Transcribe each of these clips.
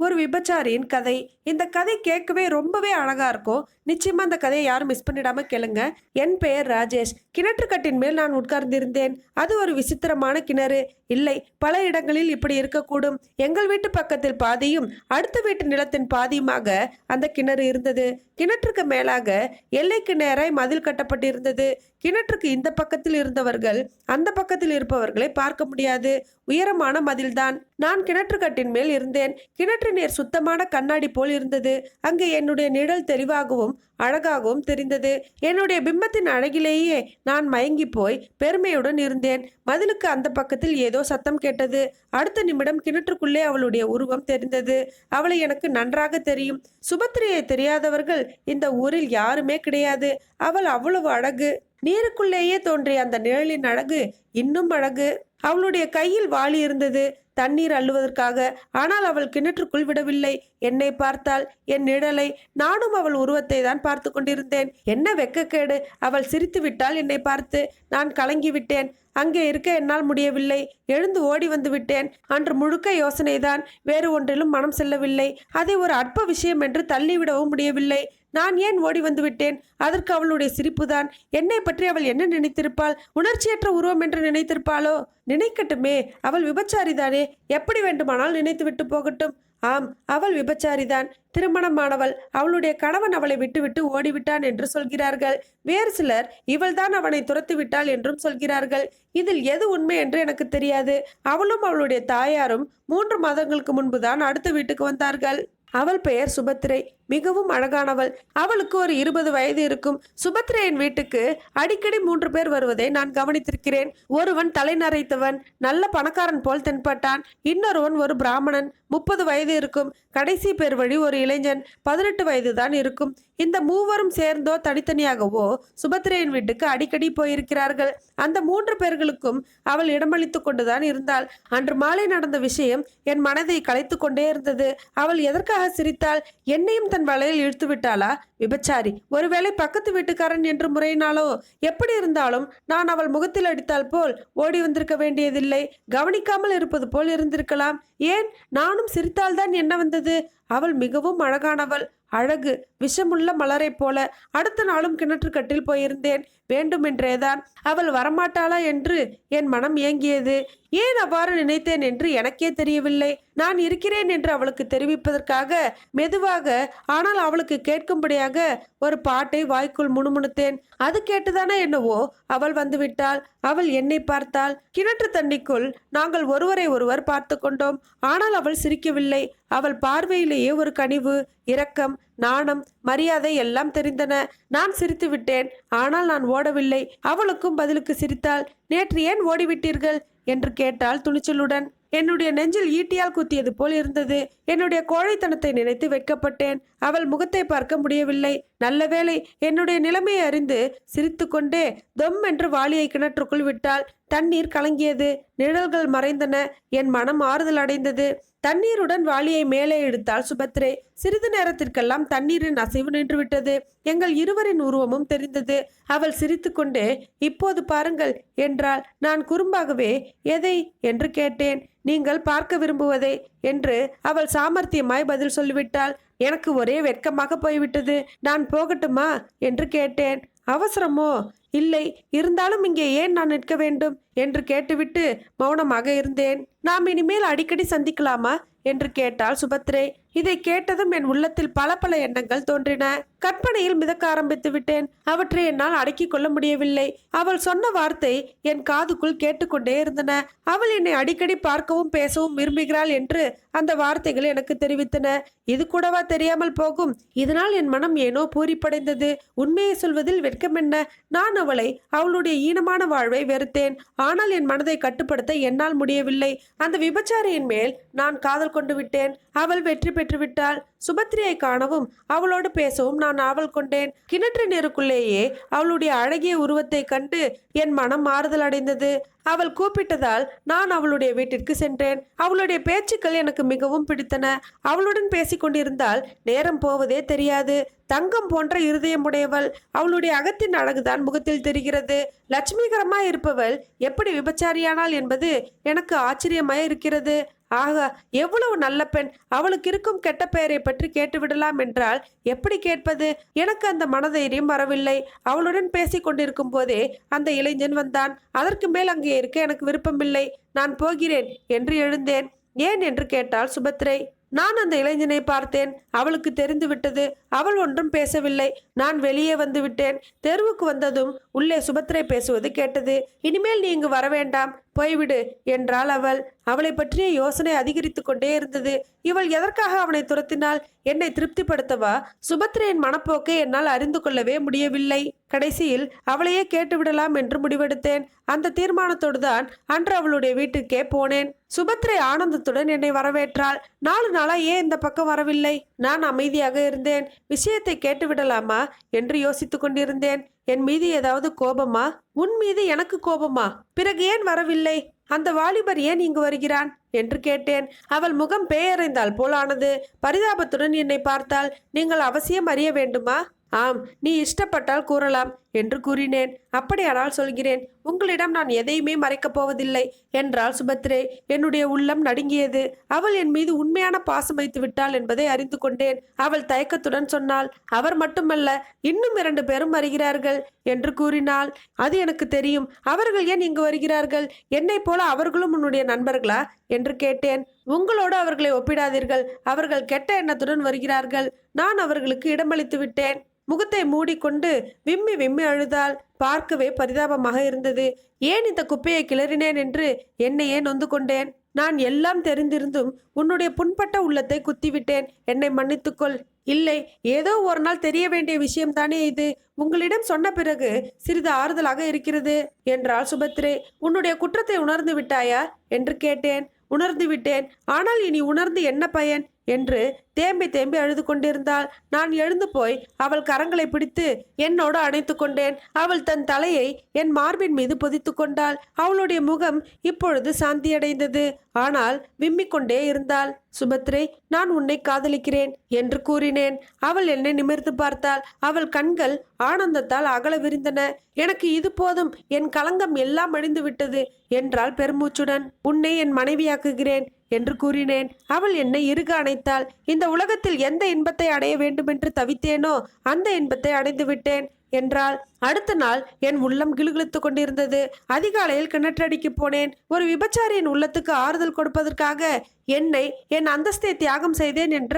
ஒரு விபச்சாரியின் கதை. இந்த கதை கேட்கவே ரொம்பவே அழகா இருக்கும். நிச்சயமா அந்த கதையை யாரும் மிஸ் பண்ணிடாம கேளுங்க. என் பெயர் ராஜேஷ். கிணற்றுக்கட்டின் மேல் நான் உட்கார்ந்திருந்தேன். அது ஒரு விசித்திரமான கிணறு. இல்லை பல இடங்களில் இப்படி இருக்கக்கூடும். எங்கள் வீட்டு பக்கத்தில் பாதியும் அடுத்த வீட்டு நிலத்தின் பாதியுமாக அந்த கிணறு இருந்தது. கிணற்றுக்கு மேலாக எல்லைக்கு நேராய் மதில் கட்டப்பட்டிருந்தது. கிணற்றுக்கு இந்த பக்கத்தில் இருந்தவர்கள் அந்த பக்கத்தில் இருப்பவர்களை பார்க்க முடியாது. உயரமான மதில்தான். நான் கிணற்றுக்கட்டின் மேல் இருந்தேன். கிணற்று நீர் சுத்தமான கண்ணாடி போல் இருந்தது. அங்கே என்னுடைய நிழல் தெளிவாகவும் அழகாகவும் தெரிந்தது. என்னுடைய பிம்பத்தின் அழகிலேயே நான் மயங்கி போய் பெருமையுடன் இருந்தேன். மதிலுக்கு அந்த பக்கத்தில் ஏதோ சத்தம் கேட்டது. அடுத்த நிமிடம் கிணற்றுக்குள்ளே அவளுடைய உருவம் தெரிந்தது. அவளை எனக்கு நன்றாக தெரியும். சுபத்திரியை தெரியாதவர்கள் இந்த ஊரில் யாருமே கிடையாது. அவள் அவ்வளவு அழகு. நீருக்குள்ளேயே தோன்றிய அந்த நிழலின் அழகு இன்னும் அழகு. அவளுடைய கையில் வாளி இருந்தது. தண்ணீர் அள்ளுவதற்காக. ஆனால் அவள் கிணற்றுக்குள் விடவில்லை. என்னை பார்த்தாள் என் நிழலை நானும் அவள் உருவத்தை தான் பார்த்து கொண்டிருந்தேன். என்ன வெக்கக்கேடு? அவள் சிரித்து விட்டால் என்னை பார்த்து. நான் கலங்கி விட்டேன் அங்கே இருக்க என்னால் முடியவில்லை. எழுந்து ஓடி வந்து விட்டேன். அன்று முழுக்க யோசனைதான். வேறு ஒன்றிலும் மனம் செல்லவில்லை. அதை ஒரு அற்ப விஷயம் என்று தள்ளிவிடவும் முடியவில்லை. நான் ஏன் ஓடி வந்து விட்டேன்? அதற்கு அவளுடைய சிரிப்புதான். என்னை பற்றி அவள் என்ன நினைத்திருப்பாள்? உணர்ச்சியற்ற உருவம் என்று நினைத்திருப்பாளோ? நினைக்கட்டுமே. அவள் விபச்சாரிதானே? எப்படி வேண்டுமானால் நினைத்து விட்டு போகட்டும். ஆம் அவள் விபச்சாரிதான். திருமணமானவள் அவளுடைய கணவன் அவளை விட்டுவிட்டு ஓடிவிட்டான் என்று சொல்கிறார்கள். வேறு சிலர் இவள்தான் அவனை துரத்து விட்டாள் என்றும் சொல்கிறார்கள். இதில் எது உண்மை என்று எனக்கு தெரியாது. அவளும் அவளுடைய தாயாரும் மூன்று மாதங்களுக்கு முன்புதான் அடுத்த வீட்டுக்கு வந்தார்கள். அவள் பெயர் சுபத்திரை மிகவும் அழகானவள். அவளுக்கு ஒரு இருபது வயது இருக்கும். சுபத்ரையின் வீட்டுக்கு அடிக்கடி மூன்று பேர் வருவதை நான் கவனித்திருக்கிறேன். ஒருவன் தலை நரைத்தவன் நல்ல பணக்காரன் போல் தென்பட்டான். இன்னொருவன் ஒரு பிராமணன். முப்பது வயது இருக்கும். கடைசி பேர் வழி ஒரு இளைஞன். பதினெட்டு வயது தான் இருக்கும். இந்த மூவரும் சேர்ந்தோ தனித்தனியாகவோ சுபத்திரையின் வீட்டுக்கு அடிக்கடி போயிருக்கிறார்கள். அந்த மூன்று பேர்களுக்கும் அவள் இடமளித்து கொண்டுதான் இருந்தாள். அன்று மாலை நடந்த விஷயம் என் மனதை கலைத்து கொண்டே இருந்தது. அவள் எதற்காக சிரித்தாள்? என்னையும் தன் வலையில் இழுத்து விட்டாளா? விபச்சாரி ஒருவேளை பக்கத்து வீட்டுக்காரன் என்று முறையினாலோ? எப்படி இருந்தாலும் நான் அவள் முகத்தில் அடித்தால் போல் ஓடி வந்திருக்க வேண்டியதில்லை. கவனிக்காமல் இருப்பது போல் இருந்திருக்கலாம். ஏன்? நானும் சிரித்தால்தான் என்ன வந்தது? அவள் மிகவும் அழகானவள். அழகு விஷமுள்ள மலரைப் போல அடுத்த நாளும் கிணற்றுக்கட்டில் போயிருந்தேன். வேண்டுமென்றேதான். அவள் வரமாட்டாளா என்று என் மனம் ஏங்கியது. ஏன் அவ்வாறு நினைத்தேன் என்று எனக்கே தெரியவில்லை. நான் இருக்கிறேன் என்று அவளுக்கு தெரிவிப்பதற்காக மெதுவாக ஆனால் அவளுக்கு கேட்கும்படியாக ஒரு பாட்டை வாய்க்குள் முணுமுணுத்தேன். அது கேட்டுதானே என்னவோ அவள் வந்துவிட்டாள். அவள் என்னை பார்த்தாள். கிணற்று தண்ணிக்குள் நாங்கள் ஒருவரை ஒருவர் பார்த்து கொண்டோம். ஆனால் அவள் சிரிக்கவில்லை. அவள் பார்வையிலேயே ஒரு கனிவு இரக்கம் நாணம் மரியாதை எல்லாம் தெரிந்தன. நான் சிரித்து விட்டேன். ஆனால் நான் ஓடவில்லை. அவளுக்கும் பதிலுக்கு சிரித்தாள் நேற்று ஏன் ஓடிவிட்டீர்கள்? என்று கேட்டாள் துணிச்சலுடன். என்னுடைய நெஞ்சில் ஈட்டியால் குத்தியது போல் இருந்தது. என்னுடைய கோழைத்தனத்தை நினைத்து வெட்கப்பட்டேன். அவள் முகத்தை பார்க்க முடியவில்லை. நல்ல வேளை என்னுடைய நிலைமையை அறிந்து சிரித்துக்கொண்டே தொம் என்று வாளியை கிணற்றுக்குள் விட்டாள் தண்ணீர் கலங்கியது. நிழல்கள் மறைந்தன. என் மனம் ஆறுதல் அடைந்தது. தண்ணீருடன் வாளியை மேலே எடுத்தாள் சுபத்ரே. சிறிது நேரத்திற்கெல்லாம் தண்ணீரின் அசைவு நின்றுவிட்டது. எங்கள் இருவரின் உருவமும் தெரிந்தது. அவள் சிரித்துக்கொண்டே இப்போது பாருங்கள் என்றால் நான் குறும்பாகவே எதை? என்று கேட்டேன். நீங்கள் பார்க்க விரும்புவதை என்று அவள் சாமர்த்தியமாய் பதில் சொல்லிவிட்டாள். எனக்கு ஒரே வெட்கமாக போய்விட்டது. நான் போகட்டுமா? என்று கேட்டேன். அவசரமோ? இல்லை. இருந்தாலும் இங்கே ஏன் நான் நிற்க வேண்டும்? என்று கேட்டுவிட்டு மௌனமாக இருந்தேன். நாம் இனிமேல் அடிக்கடி சந்திக்கலாமா? என்று கேட்டாள் சுபத்ரே. இதை கேட்டதும் என் உள்ளத்தில் பல பல எண்ணங்கள் தோன்றின. கற்பனையில் மிதக்க ஆரம்பித்து விட்டேன். அவற்றை என்னால் அடக்கிக் கொள்ள முடியவில்லை. அவள் சொன்ன வார்த்தை என் காதுக்குள் கேட்டுக்கொண்டே இருந்தன. அவள் என்னை அடிக்கடி பார்க்கவும் பேசவும் விரும்புகிறாள் என்று அந்த வார்த்தைகள் எனக்கு தெரிவித்தன. இது கூடவா தெரியாமல் போகும்? இதனால் என் மனம் ஏனோ பூரிப்படைந்தது. உண்மையை சொல்வதில் வெட்கம் என்ன? நான் அவளை அவளுடைய ஈனமான வாழ்வை வெறுத்தேன். ஆனால் என் மனதை கட்டுப்படுத்த என்னால் முடியவில்லை. அந்த விபச்சாரியின் மேல் நான் காதல் கொண்டு விட்டேன். அவள் வெற்றி பெற்றுவிட்டாள். சுபத்ரியை காணவும் அவளோடு பேசவும் நான் ஆவல் கொண்டேன். கிணற்று நேருக்குள்ளேயே அவளுடைய அழகிய உருவத்தை கண்டு என் மனம் மாறுதல் அடைந்தது. அவள் கூப்பிட்டதால் நான் அவளுடைய வீட்டிற்கு சென்றேன். அவளுடைய பேச்சுக்கள் எனக்கு மிகவும் பிடித்தன. அவளுடன் பேசிக் கொண்டிருந்தால் நேரம் போவதே தெரியாது. தங்கம் போன்ற இருதயமுடையவள். அவளுடைய அகத்தின் அழகுதான் முகத்தில் தெரிகிறது. லட்சுமிகரமாய் இருப்பவள் எப்படி விபச்சாரியானாள் என்பது எனக்கு ஆச்சரியமாய் இருக்கிறது. ஆக எவ்வளவு நல்ல பெண் அவளுக்கு இருக்கும் கெட்ட பெயரை பற்றி கேட்டுவிடலாம் என்றால் எப்படி கேட்பது? எனக்கு அந்த மனதைரியம் வரவில்லை. அவளுடன் பேசிக் கொண்டிருக்கும் போதே அந்த இளைஞன் வந்தான். அதற்கு மேல் அங்கே இருக்க எனக்கு விருப்பமில்லை. நான் போகிறேன் என்று எழுந்தேன். ஏன் என்று கேட்டாள் சுபத்ரை. நான் அந்த இளைஞனை பார்த்தேன். அவளுக்கு தெரிந்து விட்டது அவள் ஒன்றும் பேசவில்லை. நான் வெளியே வந்து விட்டேன் தெருவுக்கு வந்ததும் உள்ளே சுபத்ரை பேசுவது கேட்டது. இனிமேல் நீ இங்கு வர வேண்டாம் போய்விடு என்றாள் அவள். அவளை பற்றிய யோசனை அதிகரித்து கொண்டே இருந்தது. இவள் எதற்காக அவனை துரத்தினாள்? என்னை திருப்திப்படுத்தவா? சுபத்ரையின் மனப்போக்கை என்னால் அறிந்து கொள்ளவே முடியவில்லை. கடைசியில் அவளையே கேட்டுவிடலாம் என்று முடிவெடுத்தேன். அந்த தீர்மானத்தோடு தான் அன்று அவளுடைய வீட்டுக்கே போனேன். சுபத்ரை ஆனந்தத்துடன் என்னை வரவேற்றாள். நாலு நாளா ஏன் இந்த பக்கம் வரவில்லை. நான் அமைதியாக இருந்தேன். விஷயத்தை கேட்டுவிடலாமா? என்று யோசித்துக் கொண்டிருந்தேன். என் மீது ஏதாவது கோபமா? உன் மீது எனக்கு கோபமா? பிறகு ஏன் வரவில்லை? அந்த வாலிபர் ஏன் இங்கு வருகிறான்? என்று கேட்டேன். அவள் முகம் பேயறைந்தால் போலானது. பரிதாபத்துடன் என்னை பார்த்தால் நீங்கள் அவசியம் அறிய வேண்டுமா? ஆம் நீ இஷ்டப்பட்டால் கூறலாம் என்று கூறினேன். அப்படியானால் சொல்கிறேன் உங்களிடம் நான் எதையுமே மறைக்கப் போவதில்லை என்றாள் சுபத்ரே. என்னுடைய உள்ளம் நடுங்கியது. அவள் என் மீது உண்மையான பாசம் வைத்து விட்டாள் என்பதை அறிந்து கொண்டேன். அவள் தயக்கத்துடன் சொன்னாள் அவர் மட்டுமல்ல இன்னும் இரண்டு பேரும் வருகிறார்கள் என்று கூறினாள். அது எனக்கு தெரியும். அவர்கள் ஏன் இங்கு வருகிறார்கள்? என்னைப் போல அவர்களும் உன்னுடைய நண்பர்களா? என்று கேட்டேன். உங்களோடு அவர்களை ஒப்பிடாதீர்கள். அவர்கள் கெட்ட எண்ணத்துடன் வருகிறார்கள். நான் அவர்களுக்கு இடமளித்து விட்டேன். முகத்தை மூடிக்கொண்டு விம்மி விம்மி அழுதால் பார்க்கவே பரிதாபமாக இருந்தது. ஏன் இந்த குப்பையை கிளறினேன் என்று என்னையே நொந்து கொண்டேன். நான் எல்லாம் தெரிந்திருந்தும் உன்னுடைய புண்பட்ட உள்ளத்தை குத்திவிட்டேன். என்னை மன்னித்துக்கொள். இல்லை ஏதோ ஒரு நாள் தெரிய வேண்டிய விஷயம்தானே இது. உங்களிடம் சொன்ன பிறகு சிறிது ஆறுதலாக இருக்கிறது என்றாள் சுபத்ரே. உன்னுடைய குற்றத்தை உணர்ந்து விட்டாயா? என்று கேட்டேன். உணர்ந்து விட்டேன். ஆனால் இனி உணர்ந்து என்ன பயன்? என்று தேம்பி தேம்பி அழுது கொண்டிருந்தாள். நான் எழுந்து போய் அவள் கரங்களை பிடித்து என்னோடு அணைத்து கொண்டேன். அவள் தன் தலையை என் மார்பின் மீது பொதித்து கொண்டாள். அவளுடைய முகம் இப்பொழுது சாந்தியடைந்தது. ஆனால் விம்மிக்கொண்டே இருந்தாள். சுபத்ரை நான் உன்னை காதலிக்கிறேன் என்று கூறினேன். அவள் என்னை நிமிர்ந்து பார்த்தாள். அவள் கண்கள் ஆனந்தத்தால் அகல விரிந்தன. எனக்கு இது போதும். என் களங்கம் எல்லாம் அழிந்து விட்டது என்றாள் பெருமூச்சுடன். உன்னை என் மனைவியாக்குகிறேன். என்று கூறினேன். அவள் என்னை இறுக அணைத்தாள். இந்த உலகத்தில் எந்த இன்பத்தை அடைய வேண்டுமென்று தவித்தேனோ அந்த இன்பத்தை அடைந்து விட்டேன் என்றாள். அடுத்த நாள் என் உள்ளம் கிளுகிழுத்து கொண்டிருந்தது. அதிகாலையில் கிணற்றடிக்கு போனேன். ஒரு விபச்சாரியின் உள்ளத்துக்கு ஆறுதல் கொடுப்பதற்காக என்னை என் அந்தஸ்தை தியாகம் செய்தேன் என்ற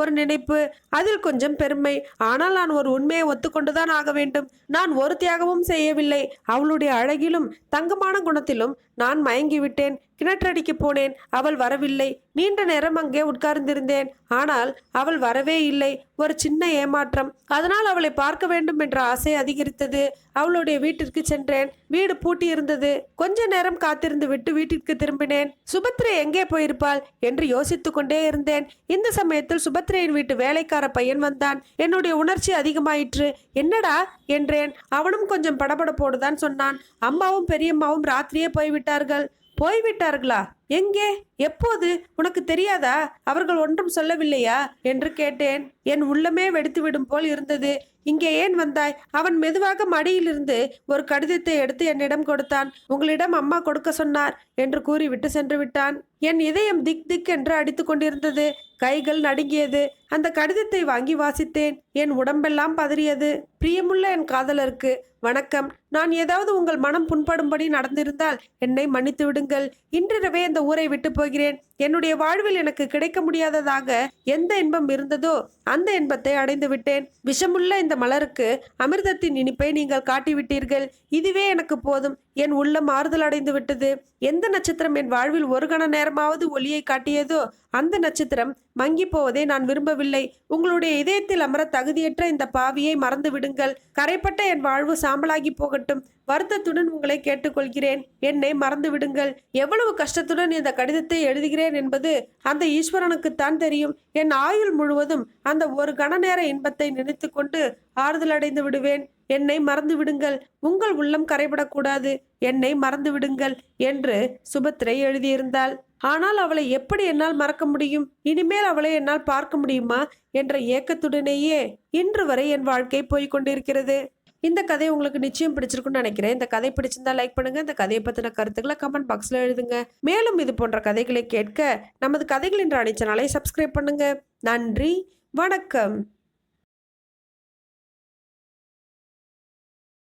ஒரு நினைப்பு. அதில் கொஞ்சம் பெருமை. ஆனால் நான் ஒரு உண்மையை ஒத்துக்கொண்டுதான் ஆக வேண்டும். நான் ஒரு தியாகமும் செய்யவில்லை. அவளுடைய அழகிலும் தங்கமான குணத்திலும் நான் மயங்கிவிட்டேன். கிணற்றடிக்கு போனேன். அவள் வரவில்லை. நீண்ட நேரம் அங்கே உட்கார்ந்திருந்தேன். ஆனால் அவள் வரவே இல்லை. ஒரு சின்ன ஏமாற்றம். அதனால் அவளை பார்க்க வேண்டும் என்ற ஆசை அதிகரித்தது. அவளுடைய வீட்டிற்கு சென்றேன். வீடு பூட்டி இருந்தது கொஞ்ச நேரம் காத்திருந்து விட்டு வீட்டிற்கு திரும்பினேன். சுபத்ரே எங்கே போயிருப்பாள்? என்று யோசித்துக்கொண்டே இருந்தேன். இந்த சமயத்தில் சுபத்ரையின் வீட்டு வேலைக்கார பையன் வந்தான். என்னுடைய உணர்ச்சி அதிகமாயிற்று. என்னடா? என்றேன். அவனும் கொஞ்சம் படபடப்போடுதான் சொன்னான். அம்மாவும் பெரியம்மாவும் ராத்திரியே போய்விட்டார்கள். போய்விட்டார்களா? எங்கே? எப்போது? உனக்கு தெரியாதா? அவர்கள் ஒன்றும் சொல்லவில்லையா? என்று கேட்டேன். என் உள்ளமே வெடித்துவிடும் போல் இருந்தது. இங்கே ஏன் வந்தாய்? அவன் மெதுவாக மடியிலிருந்து ஒரு கடிதத்தை எடுத்து என்னிடம் கொடுத்தான். உங்களிடம் அம்மா கொடுக்க சொன்னார் என்று கூறிவிட்டு சென்று விட்டான். என் இதயம் திக் திக் என்று அடித்து கொண்டிருந்தது. கைகள் நடுங்கியது. அந்த கடிதத்தை வாங்கி வாசித்தேன். என் உடம்பெல்லாம் பதறியது. பிரியமுள்ள என் காதலருக்கு வணக்கம். நான் ஏதாவது உங்கள் மனம் புண்படும்படி நடந்திருந்தால் என்னை மன்னித்து விடுங்கள். இன்றிரவே இந்த ஊரை விட்டு போகிறேன். என்னுடைய வாழ்வில் எனக்கு கிடைக்க முடியாததாக எந்த இன்பம் இருந்ததோ அந்த இன்பத்தை அடைந்து விட்டேன். விஷமுள்ள இந்த மலருக்கு அமிர்தத்தின் இனிப்பை நீங்கள் காட்டிவிட்டீர்கள். இதுவே எனக்கு போதும். என் உள்ளம் ஆறுதல் அடைந்து விட்டது. எந்த நட்சத்திரம் என் வாழ்வில் ஒரு கண நேரமாவது ஒளியை காட்டியதோ அந்த நட்சத்திரம் மங்கி போவதை நான் விரும்பவில்லை. உங்களுடைய இதயத்தில் அமர தகுதியற்ற இந்த பாவியை மறந்து விடுங்கள். கரைப்பட்ட என் வாழ்வு சாம்பலாகி போகட்டும். வருத்தத்துடன் உங்களை கேட்டுக்கொள்கிறேன். என்னை மறந்து விடுங்கள் எவ்வளவு கஷ்டத்துடன் இந்த கடிதத்தை எழுதுகிறேன் என்பது அந்த ஈஸ்வரனுக்குத்தான் தெரியும். என் ஆயுள் முழுவதும் அந்த ஒரு கண நேர இன்பத்தை நினைத்து கொண்டு ஆறுதல் அடைந்து விடுவேன். என்னை மறந்து விடுங்கள் உங்கள் உள்ளம் கரைபடக்கூடாது. என்னை மறந்து விடுங்கள் என்று சுபத்ரை எழுதியிருந்தாள். ஆனால் அவளை எப்படி என்னால் மறக்க முடியும்? இனிமேல் அவளை என்னால் பார்க்க முடியுமா? என்ற ஏக்கத்துடனேயே இன்று வரை என் வாழ்க்கை போய்க் கொண்டிருக்கிறது இந்த கதை உங்களுக்கு நிச்சயம் பிடிச்சிருக்குன்னு நினைக்கிறேன். இந்த கதை பிடிச்சிருந்தா லைக் பண்ணுங்க. இந்த கதையை பற்றின கருத்துக்களை கமெண்ட் பாக்ஸில் எழுதுங்க. மேலும் இது போன்ற கதைகளை கேட்க நமது கதைகளின் ராணி சேனலை சப்ஸ்கிரைப் பண்ணுங்க. நன்றி. வணக்கம்.